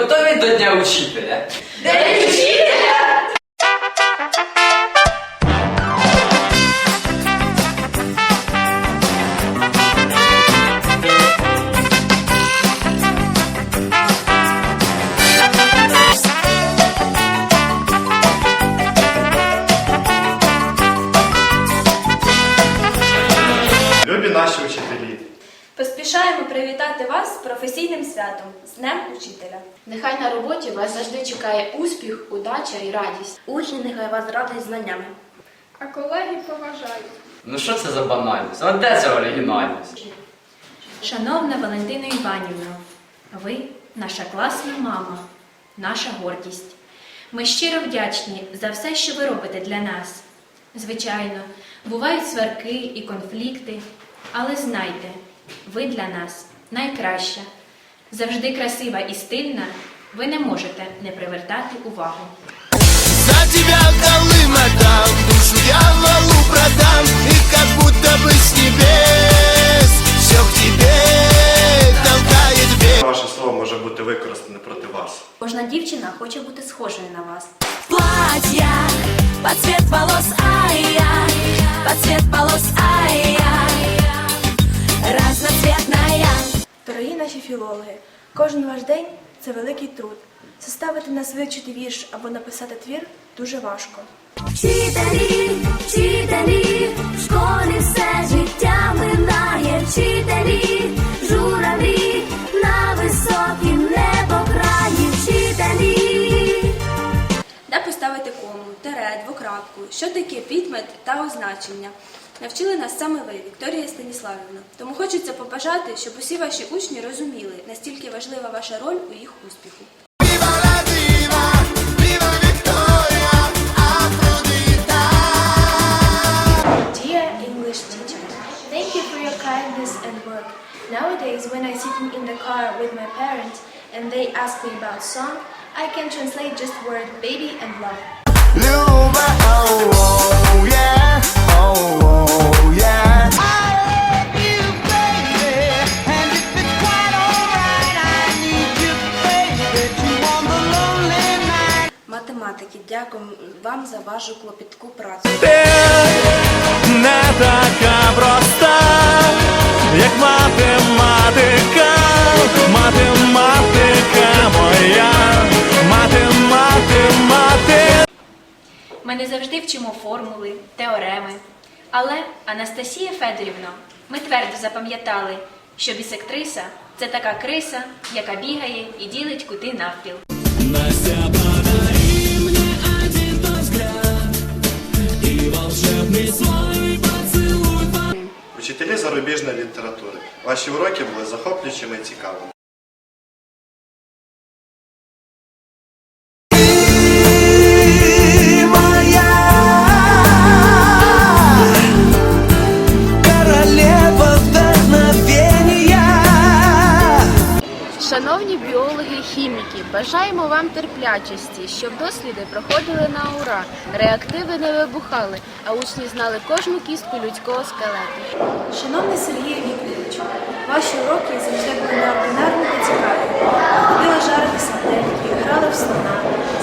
Готові до Дня учителя? Поспішаємо привітати вас з професійним святом з Днем Учителя. Нехай на роботі вас завжди чекає успіх, удача і радість. Учні нехай вас радують знаннями. А колеги поважають. Ну що це за банальність? А де ця оригінальність? Шановна Валентина Іванівна, ви наша класна мама, наша гордість. Ми щиро вдячні за все, що ви робите для нас. Звичайно, бувають сварки і конфлікти, але знайте, ви для нас найкраща, завжди красива і стильна, ви не можете не привертати увагу. За тебя колым філологи, кожен ваш день це великий труд. Составити нас вивчити вірш або написати твір дуже важко. Вчителі, вчителі В школі все життя минає Вчителі, журавлі На високім небокраї Вчителі Де поставити кому, тире, двокрапку, що таке підмет та означення. Навчили нас саме ви, Вікторія Станіславівна. Тому хочеться побажати, щоб усі ваші учні розуміли, настільки важлива ваша роль у їх успіху. Viva la diva, viva Victoria Afrodita Dear English teacher, thank you for your kindness and work. Nowadays, when I sit in the car with my parents and they ask me about song, I can translate just word baby and love. Люба, oh, oh, yeah, вашу клопітку працю. Ти не така проста, як математика, математика моя, математика. Ми не завжди вчимо формули, теореми. Але, Анастасія Федорівна, ми твердо запам'ятали, що бісектриса це така криса, яка бігає і ділить кути навпіл. Учителі зарубіжної літератури. Ваші уроки були захоплюючими і цікавими. Бажаємо вам терплячості, щоб досліди проходили на ура, реактиви не вибухали, а учні знали кожну кістку людського скелету. Шановний Сергій Вікторовичу, ваші уроки завжди були неординарні та цікаві. Ходили жарити сардельки, грали в слона,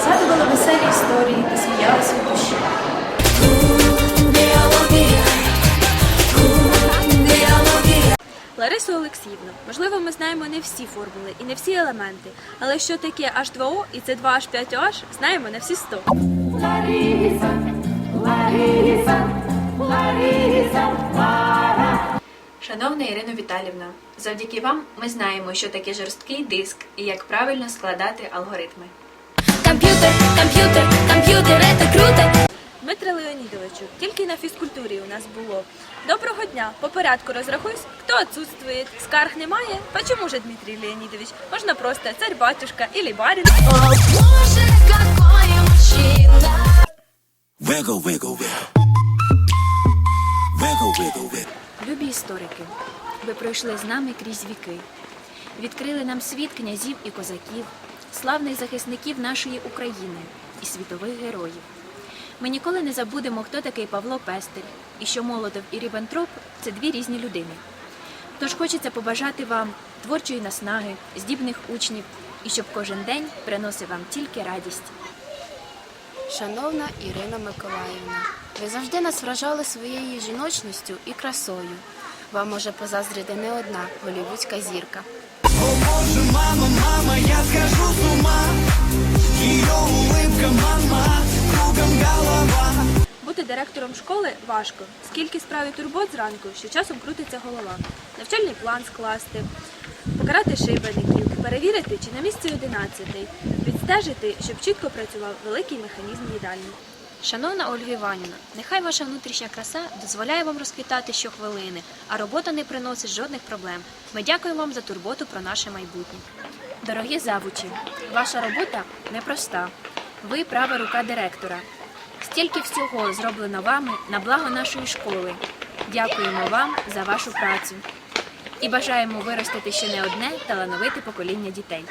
згадували веселі історії та сміялися в душі. Ларисо Олексіївно, можливо, ми знаємо не всі формули і не всі елементи, але що таке H2O і C2H5OH, знаємо на всі 100. Шановна Ірина Віталівна, завдяки вам ми знаємо, що таке жорсткий диск і як правильно складати алгоритми. Комп'ютер, комп'ютер, Дмитре Леонідовичу, тільки на фізкультурі у нас було. Доброго дня, по порядку розрахуюсь, хто отсутствує, скарг немає. Почему же, Дмитрий Леонідович? Можна просто царь-батюшка или барин. О, боже, какой мужчина Wiggle, wiggle, wiggle. Wiggle, wiggle, wiggle. Любі історики, ви пройшли з нами крізь віки, відкрили нам світ князів і козаків, славних захисників нашої України і світових героїв. Ми ніколи не забудемо, хто такий Павло Пестель, і що Молотов і Ріббентроп – це дві різні людини. Тож хочеться побажати вам творчої наснаги, здібних учнів і щоб кожен день приносив вам тільки радість. Шановна Ірина Миколаївна, ви завжди нас вражали своєю жіночністю і красою. Вам може позаздрити не одна голівудська зірка. О боже, мама, мама, я схожу с ума директором школи важко, скільки справ і турбот зранку, що часом крутиться голова. Навчальний план скласти, покарати шибеників, перевірити, чи на місці одинадцятий, відстежити, щоб чітко працював великий механізм їдальні. Шановна Ольга Іванівна, нехай ваша внутрішня краса дозволяє вам розквітати щохвилини, а робота не приносить жодних проблем. Ми дякуємо вам за турботу про наше майбутнє. Дорогі завучі, ваша робота непроста. Ви права рука директора. Стільки всього зроблено вами на благо нашої школи. Дякуємо вам за вашу працю і бажаємо виростити ще не одне талановите покоління дітей.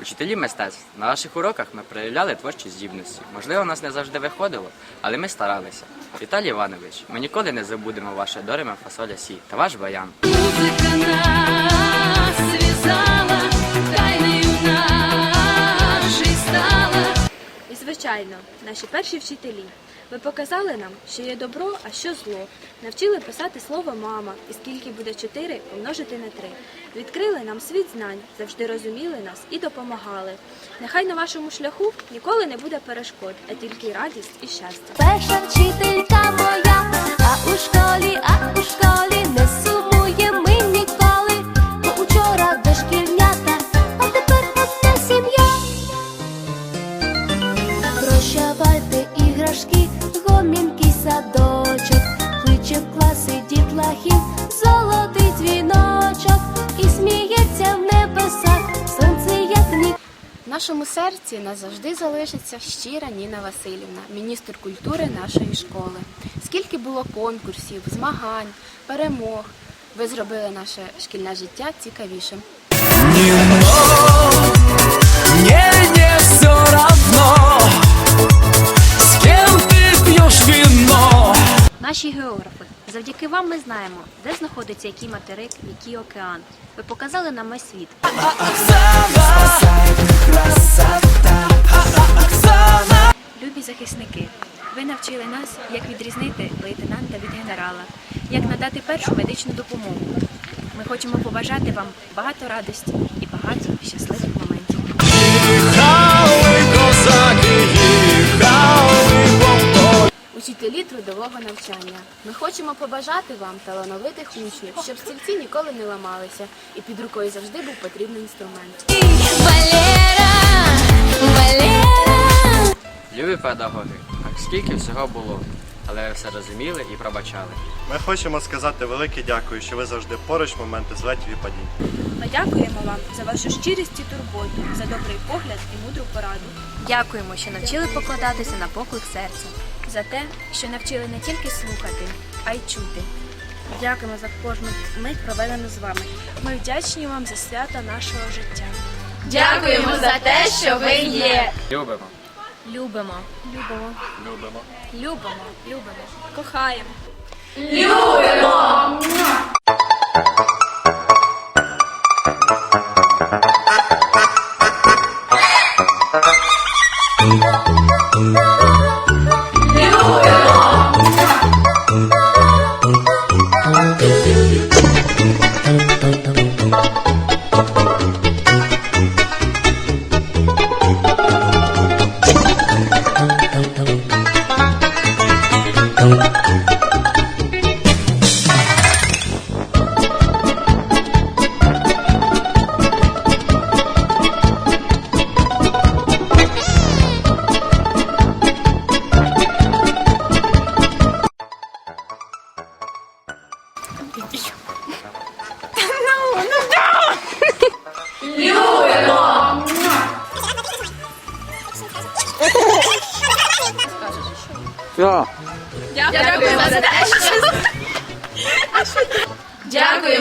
Учителі мистецтв на наших уроках ми проявляли творчі здібності. Можливо, у нас не завжди виходило, але ми старалися. Віталій Іванович, ми ніколи не забудемо ваше дориме фасоля сі та ваш баян. Музика нас звичайно, наші перші вчителі. Ви показали нам, що є добро, а що зло. Навчили писати слово мама і скільки буде чотири помножити на три. Відкрили нам світ знань, завжди розуміли нас і допомагали. Нехай на вашому шляху ніколи не буде перешкод, а тільки радість і щастя. Перша вчителька моя, а у школі, а у школі нашому серці назавжди залишиться щира Ніна Васильівна, міністр культури нашої школи. Скільки було конкурсів, змагань, перемог. Ви зробили наше шкільне життя цікавішим. Мне не все равно С кем ты пьешь вино Наші географи, завдяки вам ми знаємо, де знаходиться який материк, який океан. Ви показали нам весь світ. Любі захисники, ви навчили нас, як відрізнити лейтенанта від генерала, як надати першу медичну допомогу. Ми хочемо побажати вам багато радості і багато щасливих моментів. Учителі трудового навчання. Ми хочемо побажати вам талановитих учнів, щоб стільці ніколи не ламалися і під рукою завжди був потрібний інструмент. Валера, Валера. Любі педагоги, так скільки всього було, але ви все розуміли і пробачали. Ми хочемо сказати велике дякую, що ви завжди поруч в моменти злетів і падінь. Ми дякуємо вам за вашу щирість і турботу, за добрий погляд і мудру пораду. Дякуємо, що навчили покладатися на поклик серця, за те, що навчили не тільки слухати, а й чути. Дякуємо за кожну мить проведену з вами. Ми вдячні вам за свято нашого життя. Дякуємо за те, що ви є. Любимо! Любимо, Любимо, Любимо. любимо, любимо. кохаємо. Дякуємо за те, що... Дякуємо